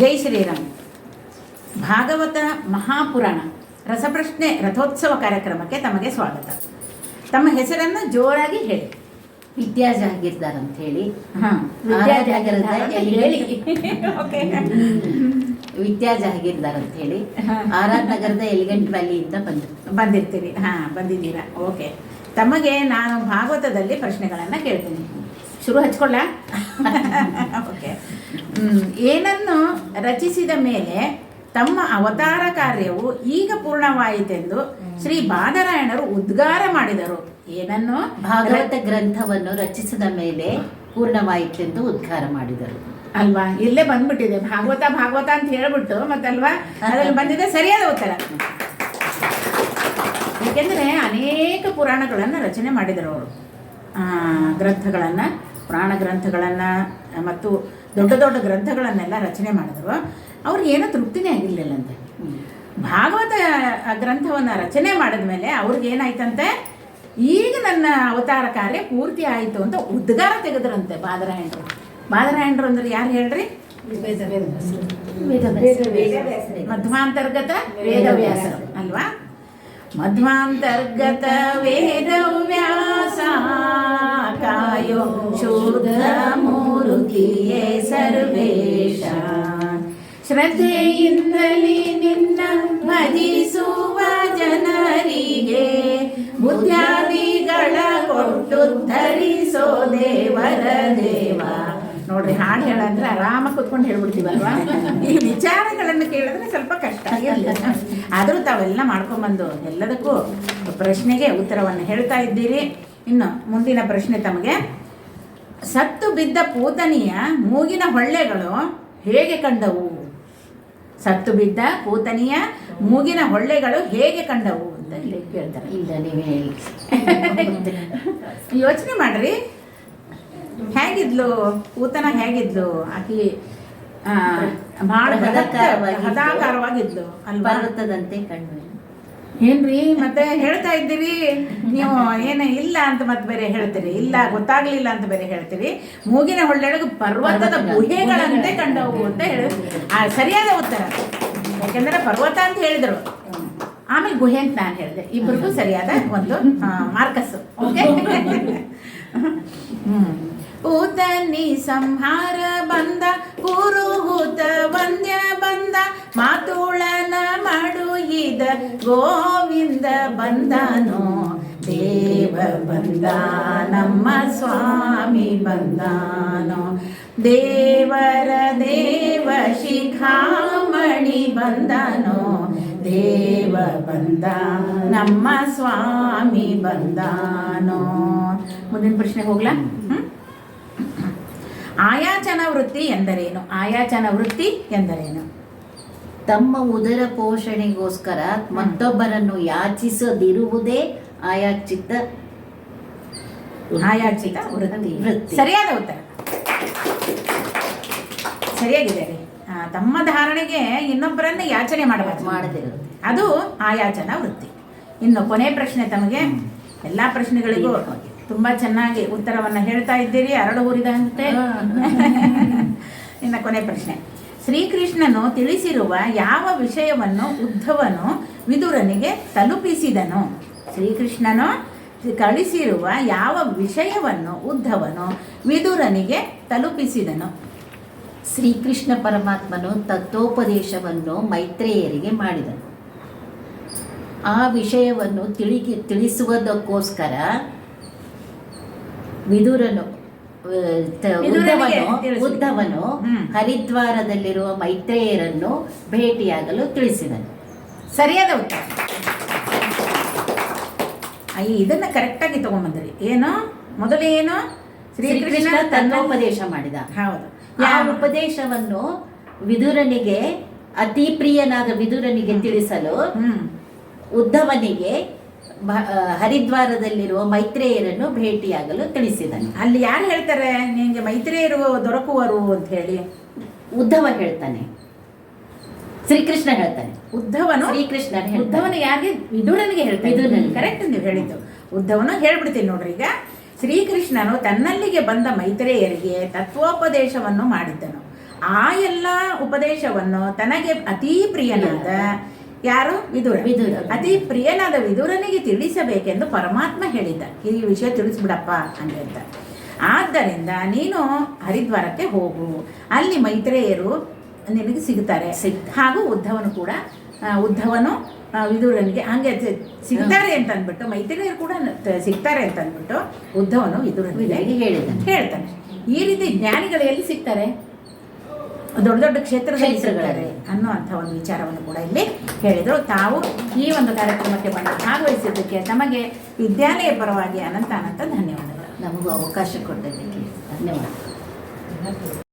ಜೈ ಶ್ರೀರಾಮ್ ಭಾಗವತ ಮಹಾಪುರಾಣ ರಸಪ್ರಶ್ನೆ ರಥೋತ್ಸವ ಕಾರ್ಯಕ್ರಮಕ್ಕೆ ತಮಗೆ ಸ್ವಾಗತ. ತಮ್ಮ ಹೆಸರನ್ನು ಜೋರಾಗಿ ಹೇಳಿ. ವಿದ್ಯಾ ಜಾಗೀರ್ದಾರ್ ಅಂತ ಹೇಳಿ. ವಿದ್ಯಾ ಜಾಗೀರ್ದಾರ್ ಅಂತ ಹೇಳಿ ಆರ್ ನಗರದ ಎಲಿಗೆಂಟ್ ವ್ಯಾಲಿಯಿಂದ ಬಂದು. ಬಂದಿರ್ತೀರಿ. ಹಾ ಬಂದಿದ್ದೀರಾ. ಓಕೆ. ತಮಗೆ ನಾನು ಭಾಗವತದಲ್ಲಿ ಪ್ರಶ್ನೆಗಳನ್ನು ಕೇಳ್ತೀನಿ. ಶುರು ಹಚ್ಕೊಳ್ಳ ಓಕೆ. ಏನನ್ನು ರಚಿಸಿದ ಮೇಲೆ ತಮ್ಮ ಅವತಾರ ಕಾರ್ಯವು ಈಗ ಪೂರ್ಣವಾಯಿತೆಂದು ಶ್ರೀ ಬಾದರಾಯಣರು ಉದ್ಗಾರ ಮಾಡಿದರು. ಏನನ್ನು? ಭಾಗವತ ಗ್ರಂಥವನ್ನು ರಚಿಸಿದ ಮೇಲೆ ಪೂರ್ಣವಾಯಿತೆಂದು ಉದ್ಗಾರ ಮಾಡಿದರು. ಅಲ್ವಾ? ಇಲ್ಲೇ ಬಂದ್ಬಿಟ್ಟಿದೆ. ಭಾಗವತ ಭಾಗವತ ಅಂತ ಹೇಳ್ಬಿಟ್ಟು ಮತ್ತಲ್ವಾ? ಅದ್ರಲ್ಲಿ ಬಂದಿದೆ ಸರಿಯಾದ ಉತ್ತರ. ಏಕೆಂದರೆ ಅನೇಕ ಪುರಾಣಗಳನ್ನು ರಚನೆ ಮಾಡಿದರು ಅವರು. ಗ್ರಂಥಗಳನ್ನು. ಪುರಾಣ ಗ್ರಂಥಗಳನ್ನು ಮತ್ತು ದೊಡ್ಡ ದೊಡ್ಡ ಗ್ರಂಥಗಳನ್ನೆಲ್ಲ ರಚನೆ ಮಾಡಿದ್ರು. ಅವ್ರಿಗೆ ಏನೂ ತೃಪ್ತಿನೇ ಆಗಿರಲಿಲ್ಲಂತೆ. ಭಾಗವತ ಗ್ರಂಥವನ್ನು ರಚನೆ ಮಾಡಿದ ಮೇಲೆ ಅವ್ರಿಗೇನಾಯ್ತಂತೆ ಈಗ ನನ್ನ ಅವತಾರ ಕಾರ್ಯ ಪೂರ್ತಿ ಆಯಿತು ಅಂತ ಉದ್ಗಾರ ತೆಗೆದ್ರಂತೆ ಬಾದರಾಯಣರು. ಬಾದರಾಯಣರು ಅಂದ್ರೆ ಯಾರು ಹೇಳ್ರಿ? ಮಧ್ವಾಂತರ್ಗತ ವೇದವ್ಯಾಸರು ಅಲ್ವಾ? ಮಧ್ವಾಂತರ್ಗತ ವೇದವ್ಯಾಸ. ಕಾಯೋ ಶುದ್ಧ ಮೂರುತಿಯೇ ಸರ್ವೇಶ ಶ್ರದ್ಧೆಯಿಂದಲೇ ನಿನ್ನ ಭಜಿಸುವ ಜನರಿಗೆ ಬುದ್ಧಾದಿಗಳ ಕೊಟ್ಟು ಧರಿಸೋ ದೇವರ ದೇವ. ನೋಡ್ರಿ ಹಾಡು ಹೇಳಂದ್ರೆ ಆರಾಮ ಕೂತ್ಕೊಂಡು ಹೇಳ್ಬಿಡ್ತೀವಲ್ವಾ? ಈ ವಿಚಾರಗಳನ್ನು ಕೇಳಿದ್ರೆ ಸ್ವಲ್ಪ ಕಷ್ಟ. ಆದರೂ ತಾವೆಲ್ಲ ಮಾಡ್ಕೊಂಬಂದು ಎಲ್ಲದಕ್ಕೂ ಪ್ರಶ್ನೆಗೆ ಉತ್ತರವನ್ನು ಹೇಳ್ತಾ ಇದ್ದೀರಿ. ಇನ್ನು ಮುಂದಿನ ಪ್ರಶ್ನೆ ತಮಗೆ. ಸತ್ತು ಬಿದ್ದ ಪೂತನಿಯ ಮೂಗಿನ ಹೊಳ್ಳೆಗಳು ಹೇಗೆ ಕಂಡವು? ಸತ್ತು ಬಿದ್ದ ಪೂತನಿಯ ಮೂಗಿನ ಹೊಳ್ಳೆಗಳು ಹೇಗೆ ಕಂಡವು ಅಂತ ಇಲ್ಲಿ ಕೇಳ್ತಾರೆ. ಇಲ್ಲ ನೀವೇ ಹೇಳಿ. ಯೋಚನೆ ಮಾಡ್ರಿ. ಹೇಗಿದ್ಲು? ಪೂತನ ಹೇಗಿದ್ಲು? ಆಕಿ ಬಹಳ ಹದಾಕಾರವಾಗಿದ್ಲು. ಅಲ್ಲಿ ಅಲ್ವಾ? ಕಂಡು ಕಣ್ಣು ಏನ್ರಿ ಮತ್ತೆ ಹೇಳ್ತಾ ಇದ್ದೀರಿ? ನೀವು ಏನು ಇಲ್ಲ ಅಂತ ಮತ್ತೆ ಬೇರೆ ಹೇಳ್ತೀರಿ. ಇಲ್ಲ ಗೊತ್ತಾಗ್ಲಿಲ್ಲ ಅಂತ ಬೇರೆ ಹೇಳ್ತೀರಿ. ಮೂಗಿನ ಹೊಳ್ಳೆಳಗು ಪರ್ವತದ ಗುಹೆಗಳಂತೆ ಕಂಡವು ಅಂತ ಹೇಳಿ ಆ, ಸರಿಯಾದ ಉತ್ತರ. ಯಾಕೆಂದ್ರೆ ಪರ್ವತ ಅಂತ ಹೇಳಿದ್ರು. ಆಮೇಲೆ ಗುಹೆ ಅಂತ ನಾನು ಹೇಳಿದೆ. ಇಬ್ಬರಿಗೂ ಸರಿಯಾದ ಒಂದು ಮಾರ್ಕಸ್. ಓಕೆ ಹ್ಮ್. ಸಂಹಾರ ಬಂದ ಕುರುಹುತ ವಂದ್ಯ ಬಂದ ಮಾತುಳನ ಮಾಡುಹಿದ ಗೋವಿಂದ ಬಂದನೋ? ದೇವ ಬಂದ, ನಮ್ಮ ಸ್ವಾಮಿ ಬಂದಾನೋ? ದೇವರ ದೇವ ಶಿಖಾಮಣಿ ಬಂದನೋ? ದೇವ ಬಂದ, ನಮ್ಮ ಸ್ವಾಮಿ ಬಂದಾನೋ? ಮುಂದಿನ ಪ್ರಶ್ನೆಗೆ ಹೋಗ್ಲಾ? ಆಯಾಚನ ವೃತ್ತಿ ಎಂದರೇನು? ಆಯಾಚನ ವೃತ್ತಿ ಎಂದರೇನು? ತಮ್ಮ ಉದರ ಪೋಷಣೆಗೋಸ್ಕರ ಮತ್ತೊಬ್ಬರನ್ನು ಯಾಚಿಸದಿರುವುದೇ ಆಯಾಚಿತ ಆಯಾಚಿತ ವೃತ್ತಿ. ಸರಿಯಾದ ಉತ್ತರ. ಸರಿಯಾಗಿದೆ. ರೀ ತಮ್ಮ ಧಾರಣೆಗೆ ಇನ್ನೊಬ್ಬರನ್ನ ಯಾಚನೆ ಮಾಡಬಾರ್ದು. ಮಾಡದಿರೋದು ಅದು ಆಯಾಚನ ವೃತ್ತಿ. ಇನ್ನು ಕೊನೆ ಪ್ರಶ್ನೆ ತಮಗೆ ಎಲ್ಲಾ ಪ್ರಶ್ನೆಗಳಿಗೂ ತುಂಬಾ ಚೆನ್ನಾಗಿ ಉತ್ತರವನ್ನು ಹೇಳ್ತಾ ಇದ್ದೀರಿ ಅರಳು ಊರಿದಂತೆ. ಇನ್ನು ಕೊನೆ ಪ್ರಶ್ನೆ. ಶ್ರೀಕೃಷ್ಣನು ತಿಳಿಸಿರುವ ಯಾವ ವಿಷಯವನ್ನು ಉದ್ಧವನು ವಿದುರನಿಗೆ ತಲುಪಿಸಿದನು? ಶ್ರೀಕೃಷ್ಣನು ಕಳಿಸಿರುವ ಯಾವ ವಿಷಯವನ್ನು ಉದ್ಧವನು ವಿದುರನಿಗೆ ತಲುಪಿಸಿದನು? ಶ್ರೀಕೃಷ್ಣ ಪರಮಾತ್ಮನು ತತ್ವೋಪದೇಶವನ್ನು ಮೈತ್ರೇಯರಿಗೆ ಮಾಡಿದನು. ಆ ವಿಷಯವನ್ನು ತಿಳಿಗಿ ತಿಳಿಸುವುದಕ್ಕೋಸ್ಕರ ವಿದುರನು ಉದ್ದವನು. ಹರಿದ್ವಾರದಲ್ಲಿರುವ ಮೈತ್ರೇಯರನ್ನು ಭೇಟಿಯಾಗಲು ತಿಳಿಸಿದನು. ಸರಿಯಾದ ಉತ್ತರ. ಅಯ್ಯ ಇದನ್ನ ಕರೆಕ್ಟಾಗಿ ತಗೊಂಡ್ಬಂದ್ರಿ. ಏನೋ ಮೊದಲೇನೋ ಶ್ರೀಕೃಷ್ಣ ಶ್ರೀಕೃಷ್ಣ ತನ್ನೋಪದೇಶ ಮಾಡಿದ. ಹೌದು. ಯಾವ ಉಪದೇಶವನ್ನು ವಿದುರನಿಗೆ ಅತಿ ಪ್ರಿಯನಾದ ವಿದುರನಿಗೆ ತಿಳಿಸಲು ಉದ್ದವನಿಗೆ ಹರಿದ್ವಾರದಲ್ಲಿರುವ ಮೈತ್ರೇಯರನ್ನು ಭೇಟಿಯಾಗಲು ತಿಳಿಸಿದನು. ಅಲ್ಲಿ ಯಾರು ಹೇಳ್ತಾರೆ? ನಿಮಗೆ ಮೈತ್ರೇಯರು ದೊರಕುವರು ಅಂತ ಹೇಳಿ. ಉದ್ಧವ ಹೇಳ್ತಾನೆ. ಶ್ರೀಕೃಷ್ಣ ಹೇಳ್ತಾನೆ. ಉದ್ಧವನು? ಶ್ರೀಕೃಷ್ಣ ಉದ್ಧವನು ಯಾರಿಗೆ? ವಿದುರನಿಗೆ ಹೇಳ್ತಾನೆ. ಕರೆಕ್ಟ್ ನೀವು ಹೇಳಿದ್ದು. ಉದ್ಧವನು ಹೇಳ್ಬಿಡ್ತೀನಿ ನೋಡ್ರಿ ಈಗ. ಶ್ರೀಕೃಷ್ಣನು ತನ್ನಲ್ಲಿಗೆ ಬಂದ ಮೈತ್ರೇಯರಿಗೆ ತತ್ವೋಪದೇಶವನ್ನು ಮಾಡಿದ್ದನು. ಆ ಎಲ್ಲ ಉಪದೇಶವನ್ನು ತನಗೆ ಅತೀ ಪ್ರಿಯನಾದ ಯಾರು? ವಿದುರ. ವಿದುರ. ಅತಿ ಪ್ರಿಯನಾದ ವಿದುರನಿಗೆ ತಿಳಿಸಬೇಕೆಂದು ಪರಮಾತ್ಮ ಹೇಳಿದ್ದ ಈ ವಿಷಯ ತಿಳಿಸ್ಬಿಡಪ್ಪ ಅಂತ ಆದ್ದರಿಂದ ನೀನು ಹರಿದ್ವಾರಕ್ಕೆ ಹೋಗು. ಅಲ್ಲಿ ಮೈತ್ರೇಯರು ನಿನಗೆ ಸಿಗ್ತಾರೆ. ಹಾಗೂ ಉದ್ಧವನು ಕೂಡ ಉದ್ಧವನು ವಿದುರನಿಗೆ ಹಂಗೆ ಸಿಗ್ತಾರೆ ಅಂತ ಅಂದ್ಬಿಟ್ಟು ಮೈತ್ರೇಯರು ಕೂಡ ಸಿಗ್ತಾರೆ ಅಂತ ಅಂದ್ಬಿಟ್ಟು ಉದ್ಧವನು ವಿದುರನಿಗೆ ಹೇಳಿದ್ದಾನೆ. ಹೇಳ್ತಾನೆ. ಈ ರೀತಿ ಜ್ಞಾನಿಗಳು ಎಲ್ಲಿ ಸಿಗ್ತಾರೆ? ದೊಡ್ಡ ದೊಡ್ಡ ಕ್ಷೇತ್ರದ ಸಿಗ್ತಾರೆ ಅನ್ನೋ ಅನ್ನುವಂಥ ಒಂದು ವಿಚಾರವನ್ನು ಕೂಡ ಇಲ್ಲಿ ಹೇಳಿದರು. ತಾವು ಈ ಒಂದು ಕಾರ್ಯಕ್ರಮಕ್ಕೆ ಬಂದು ಭಾಗವಹಿಸಿದ್ದಕ್ಕೆ ತಮಗೆ ವಿದ್ಯಾಲಯ ಪರವಾಗಿ ಅನಂತ ಅನಂತ ಧನ್ಯವಾದಗಳು. ನಮಗೂ ಅವಕಾಶ ಕೊಟ್ಟಿದ್ದಕ್ಕೆ ಧನ್ಯವಾದ